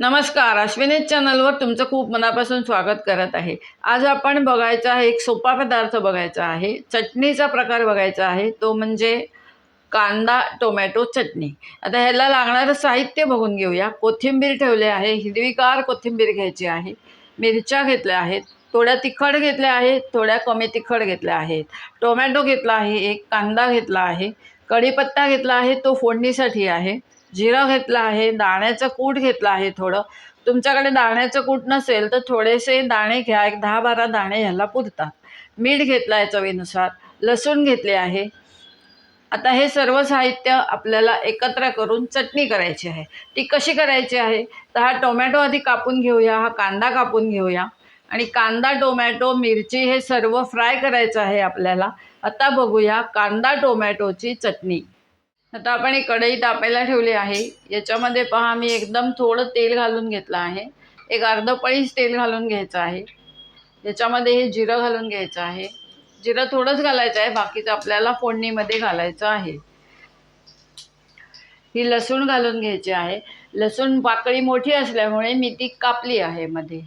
नमस्कार अश्विनी चॅनलवर तुमचं खूप मनापासून स्वागत करत आहे. आज आपण बघायचा आहे एक सोपा पदार्थ बघायचा आहे चटणीचा प्रकार बघायचा आहे तो म्हणजे कांदा टोमॅटो चटणी. आता ह्याला लागणारं साहित्य बघून घेऊया. कोथिंबीर ठेवले आहे हिरवीगार कोथिंबीर घ्यायची आहे मिरच्या घेतल्या आहेत थोड्या तिखट घेतल्या आहेत थोड्या कमी तिखट घेतल्या आहेत. टोमॅटो घेतला आहे एक कांदा घेतला आहे कढीपत्ता घेतला आहे तो फोडणीसाठी आहे. जिरं घेतलं आहे दाण्याचं कूट घेतलं आहे थोडं. तुमच्याकडे दाण्याचं कूट नसेल तर थोडेसे दाणे घ्या एक दहा बारा दाणे ह्याला पुरतात. मीठ घेतलं आहे चवीनुसार लसूण घेतले आहे. आता हे सर्व साहित्य आपल्याला एकत्र करून चटणी करायची आहे. ती कशी करायची आहे? तर हा टोमॅटो आधी कापून घेऊया हा कांदा कापून घेऊया. आणि कांदा टोमॅटो मिरची हे सर्व फ्राय करायचं आहे आपल्याला. आता बघूया कांदा टोमॅटोची चटणी. आता आपण एक कढई तापायला ठेवली आहे. याच्यामध्ये पहा मी एकदम थोडं तेल घालून घेतलं आहे. एक अर्ध पळीस तेल घालून घ्यायचं आहे. याच्यामध्ये हे जिरं घालून घ्यायचं आहे. जिरं थोडंच घालायचं आहे बाकीचं आपल्याला फोडणीमध्ये घालायचं आहे. ही लसूण घालून घ्यायची आहे. लसूण पाकळी मोठी असल्यामुळे मी ती कापली आहे मध्ये.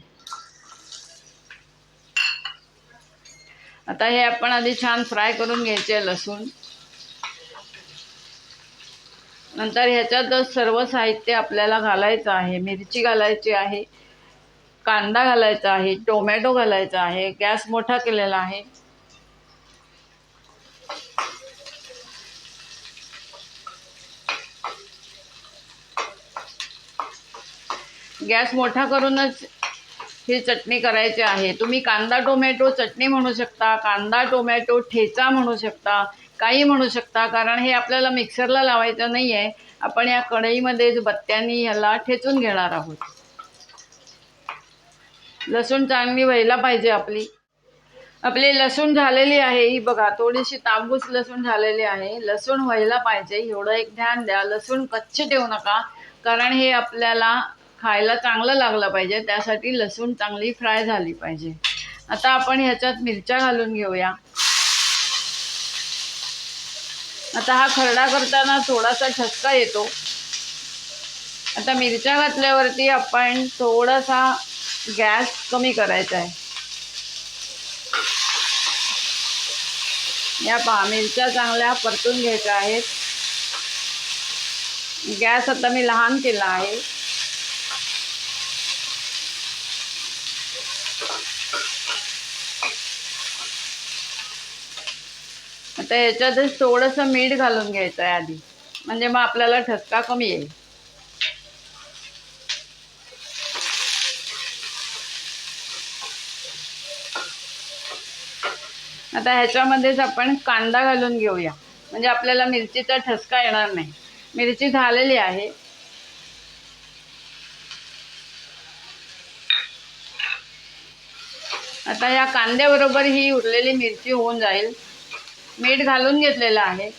आता हे आपण आधी छान फ्राय करून घ्यायचे आहे लसूण. नंतर ह्याच्यात सर्व साहित्य आपल्याला घालायचं आहे. मिरची घालायची आहे कांदा घालायचा आहे टोमॅटो घालायचा आहे गॅस मोठा केलेला आहे. गॅस मोठा करूनच ही चटणी करायची आहे. तुम्ही कांदा टोमॅटो चटणी म्हणू शकता कांदा टोमॅटो ठेचा म्हणू शकता काही म्हणू शकता कारण हे आपल्याला मिक्सरला लावायचं नाही आहे आपण या कढईमध्येच बत्त्यांनी ह्याला ठेचून घेणार आहोत. लसूण चांगली व्हायला पाहिजे आपली. आपली लसूण झालेली आहे. ही बघा थोडीशी तांबूस लसूण झालेली आहे. लसूण व्हायला पाहिजे. एवढं एक ध्यान द्या. लसूण कच्चे ठेवू नका कारण हे आपल्याला खायला चांगलं लागलं पाहिजे. त्यासाठी लसूण चांगली फ्राय झाली पाहिजे. आता आपण ह्याच्यात मिरच्या घालून घेऊया. आता हा खरडा करताना थोडासा ठसका येतो. आता मिरच्या घातल्यावरती आपण थोडासा गॅस कमी करायचा आहे. या पहा मिरच्या चांगल्या परतून घ्यायच्या आहेत. गॅस आता मी लहान केला आहे. तर याच्यातच थोडंसं मीठ घालून घ्यायचं आहे आधी. म्हणजे मग आपल्याला ठसका कमी येईल. आता ह्याच्यामध्येच आपण कांदा घालून घेऊया. म्हणजे आपल्याला मिरचीचा ठसका येणार नाही. मिरची झालेली आहे. आता या कांद्याबरोबर ही उरलेली मिरची होऊन जाईल. मीठ घालून घेतलेलं आहे.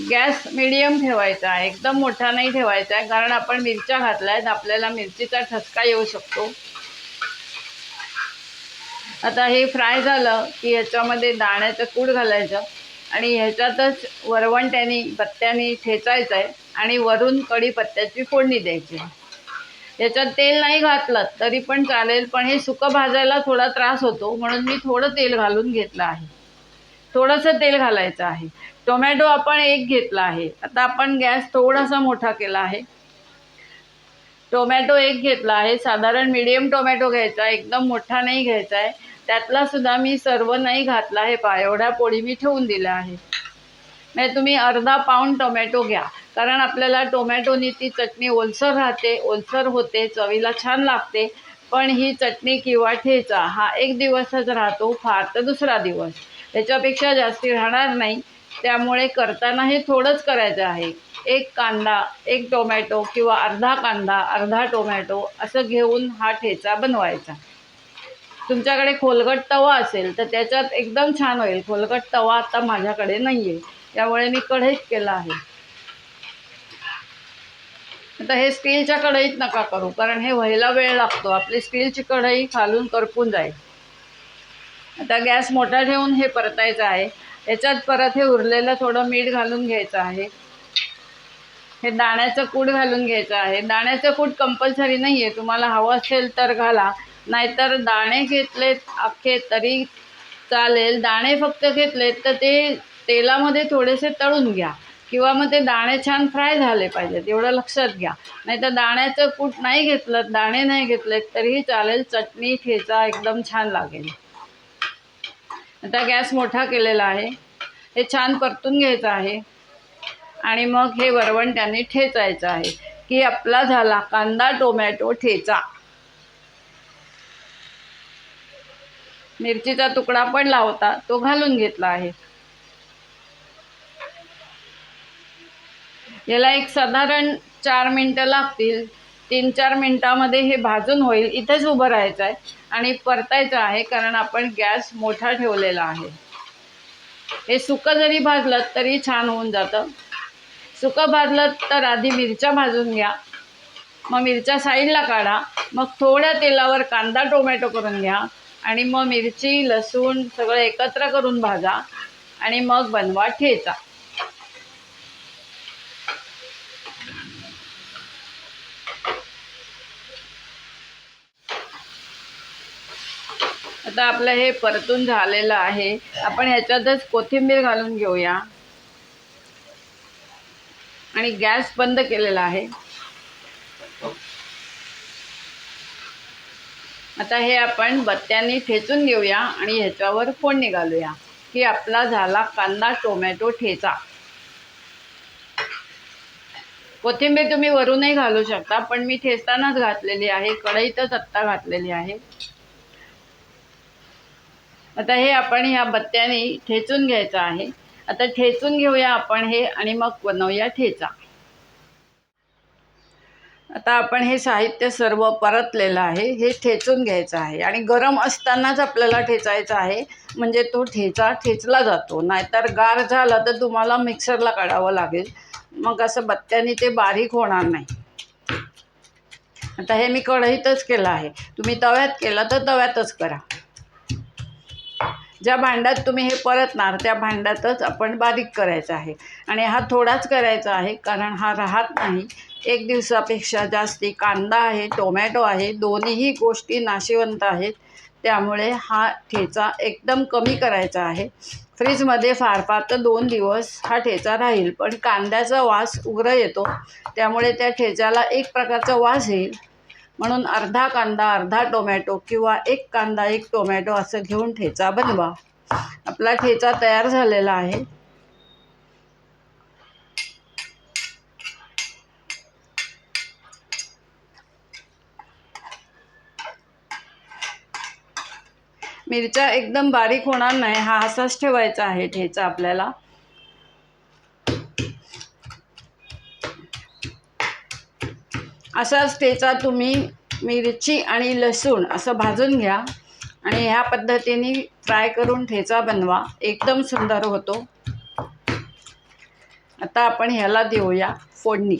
गॅस मिडियम ठेवायचा आहे. एकदम मोठा नाही ठेवायचा आहे कारण आपण मिरच्या घातल्या आहेत आपल्याला मिरचीचा ठसका येऊ शकतो. आता हे फ्राय झालं की ह्याच्यामध्ये दाण्याचं कूड घालायचं आणि ह्याच्यातच वरवंट्यानी पत्त्यानी ठेचायचं आहे आणि वरून कढीपत्त्याची फोडणी द्यायची. याच्यात तेल नाही घातलं तरी पण चालेल पण हे सुकं भाजायला थोडा त्रास होतो म्हणून मी थोडं तेल घालून घेतलं आहे. थोडंसं तेल घालायचं आहे. टोमॅटो आपण एक घेतला आहे. आता आपण गॅस थोडासा मोठा केला आहे. टोमॅटो एक घेतला आहे. साधारण मिडियम टोमॅटो घ्यायचा आहे एकदम मोठा नाही घ्यायचा आहे. त्यातला सुद्धा मी सर्व नाही घातला आहे पा एवढ्या पोळी मी ठेवून दिल्या आहे. नाही तुम्ही अर्धा पाऊंड टोमॅटो घ्या. कारण आपल्याला टोमॅटोनी ती चटणी ओलसर राहते ओलसर होते चवीला छान लागते. पण ही चटणी किंवा ठेचा हा एक दिवसच राहतो फार तर दुसरा दिवस. त्याच्यापेक्षा जास्ती राहणार नाही. त्यामुळे करताना हे थोडंच करायचं आहे. एक कांदा एक टोमॅटो किंवा अर्धा कांदा अर्धा टोमॅटो असं घेऊन हा ठेचा बनवायचा. तुमच्याकडे खोलगट तवा असेल तर त्याच्यात एकदम छान होईल. खोलगट तवा आता माझ्याकडे नाही आहे त्यामुळे मी कढईत केला आहे. आता हे स्टीलच्या कढईत नका करू कारण हे व्हायला वेळ लागतो. आपली स्टीलची कढई खालून करपून जाईल. आता गॅस मोठा ठेवून हे परतायचं आहे. याच्यात परत हे उरलेलं थोडं मीठ घालून घ्यायचं आहे. हे दाण्याचं कूट घालून घ्यायचं आहे. दाण्याचं कूट कंपल्सरी नाही आहे तुम्हाला हवं असेल तर घाला. नाहीतर दाणे घेतलेत अख्खे तरी चालेल. दाणे फक्त घेतलेत तर ते तेलामध्ये थोडेसे तळून घ्या. किंवा मग ते दाणे छान फ्राय झाले पाहिजेत एवढं लक्षात घ्या. नाही तर दाण्याचं कूट नाही घेतलं दाणे नाही घेतलेत तरीही चालेल चटणी ठेचा एकदम छान लागेल. आता गॅस मोठा केलेला आहे. हे छान परतून घ्यायचं आहे. आणि मग हे वरवण त्याने ठेचायचं आहे. की आपला झाला कांदा टोमॅटो ठेचा. मिरचीचा तुकडा पण लावता तो घालून घेतला आहे. याला एक साधारण चार मिनटं लागतील. तीन चार मिनटामध्ये हे भाजून होईल. इथेच उभं राहायचं आहे आणि परतायचं आहे कारण आपण गॅस मोठा ठेवलेला आहे. हे सुकं जरी भाजलं तरी छान होऊन जातं. सुकं भाजलं तर आधी मिरच्या भाजून घ्या. मग मिरच्या साईडला काढा. मग थोड्या तेलावर कांदा टोमॅटो करून घ्या आणि मग मिरची लसूण सगळं एकत्र करून भाजा आणि मग बनवा ठेचा. आता आपलं हे परतून झालेलं आहे. आपण ह्याच्यातच कोथिंबीर घालून घेऊया. आणि गॅस बंद केलेला आहे. आता हे आपण बत्त्यांनी ठेचून घेऊया आणि ह्याच्यावर फोडणी घालूया. की आपला झाला कांदा टोमॅटो ठेचा. कोथिंबीर तुम्ही वरूनही घालू शकता पण मी ठेचतानाच घातलेली आहे. कढईतच आत्ता घातलेली आहे. आता हे आपण ह्या बत्त्याने ठेचून घ्यायचं आहे. आता ठेचून घेऊया आपण हे आणि मग बनवूया ठेचा. आता आपण हे साहित्य सर्व परतलेलं आहे. हे ठेचून घ्यायचं आहे आणि गरम असतानाच आपल्याला ठेचायचं आहे. म्हणजे तो ठेचा ठेचला जातो. नाहीतर गार झाला तर तुम्हाला मिक्सरला काढावं लागेल. मग असं बत्त्याने ते बारीक होणार नाही. आता हे मी कढईतच केलं आहे. तुम्ही तव्यात केलं तर तव्यातच करा. ज्या भांड्यात तुम्ही हे परतणार त्या भांड्यातच आपण बारीक करायचं आहे. आणि हा थोडाच करायचा आहे कारण हा राहत नाही. एक दिवसापेक्षा जास्ती कांदा आहे टोमॅटो आहे दोन्हीही गोष्टी नाशिवंत आहेत. त्यामुळे हा ठेचा एकदम कमी करायचा आहे. फ्रीजमध्ये फार फार तर दोन दिवस हा ठेचा राहील पण कांद्याचा वास उग्र येतो. त्यामुळे त्या ठेच्याला एक प्रकारचा वास येईल. म्हणून अर्धा कांदा अर्धा टोमॅटो किंवा एक कांदा एक टोमॅटो असं घेऊन ठेचा. बनवा आपला ठेचा तयार झालेला आहे. मिरच्या एकदम बारीक होणार नाही. हा असाच ठेवायचा आहे ठेचा आपल्याला. असाच ठेचा तुम्ही मिरची आणि लसूण असं भाजून घ्या आणि ह्या पद्धतीने फ्राय करून ठेचा बनवा. एकदम सुंदर होतो. आता आपण ह्याला देऊया फोडणी.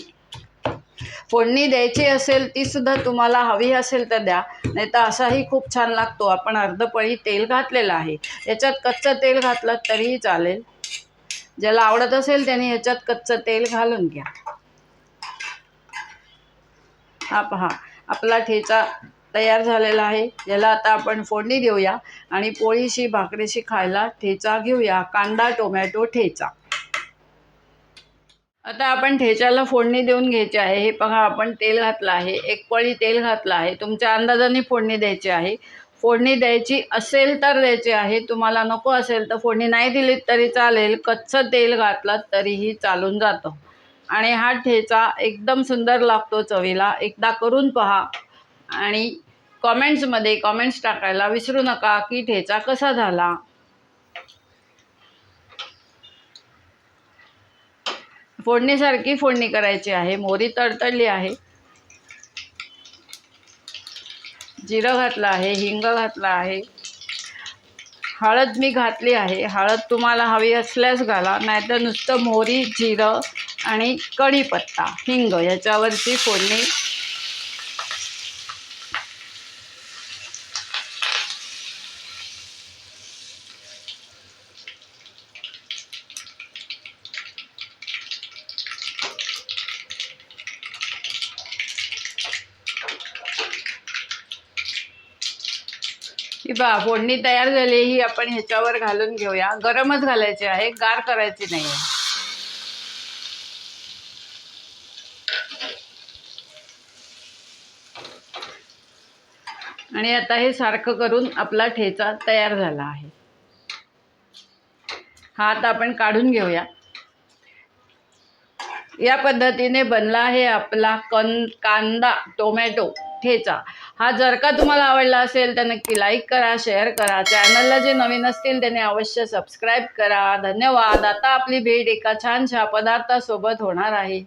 फोडणी द्यायची असेल ती सुद्धा तुम्हाला हवी असेल तर द्या. नाही तर असाही खूप छान लागतो. आपण अर्धपळी तेल घातलेलं आहे. याच्यात कच्चं तेल घातलं तरीही चालेल. ज्याला आवडत असेल त्याने ह्याच्यात कच्चं तेल घालून घ्या. हा पहा. आपला ठेचा तयार झालेला आहे. याला आता आपण फोडणी देऊया आणि पोळीशी भाकरीशी खायला ठेचा घेऊया. कांदा टोमॅटो ठेचा. आता आपण ठेच्याला फोडणी देऊन घ्यायची आहे. हे बघा आपण तेल घातलं आहे. एक पळी तेल घातलं आहे. तुमच्या अंदाजाने फोडणी द्यायची आहे. फोडणी द्यायची असेल तर द्यायची आहे. तुम्हाला नको असेल तर फोडणी नाही दिली तरी चालेल. कच्चं तेल घातलं तरीही चालून जातं. आणि हा ठेचा एकदम सुंदर लागतो चवीला. एकदा करून पहा. आणि कॉमेंट्समध्ये कॉमेंट्स टाकायला विसरू नका की ठेचा कसा झाला. फोडणीसारखी फोडणी करायची आहे. मोरी तडतडली आहे. जिरं घातलं आहे हिंग घातलं आहे. हळद मी घातली आहे. हळद तुम्हाला हवी असल्यास घाला. नाहीतर नुसतं मोहरी जिरं आणि कढीपत्ता हिंग याच्यावरची फोडणी. बा फोडणी तयार झाली ही आपण ह्याच्यावर घालून घेऊया. गरमच घालायची आहे गार करायची नाही आहे आणि आता हे सारखं करून आपला ठेचा तयार झाला आहे. हा आता आपण काढून घेऊया. या पद्धतीने बनला आहे आपला कन कांदा टोमॅटो ठेचा. हा जर का तुम्हाला आवडला असेल तर नक्की लाईक करा शेअर करा. चॅनलला जे नवीन असतील त्याने अवश्य सबस्क्राईब करा. धन्यवाद. आता आपली भेट एका छानशा पदार्थासोबत होणार आहे.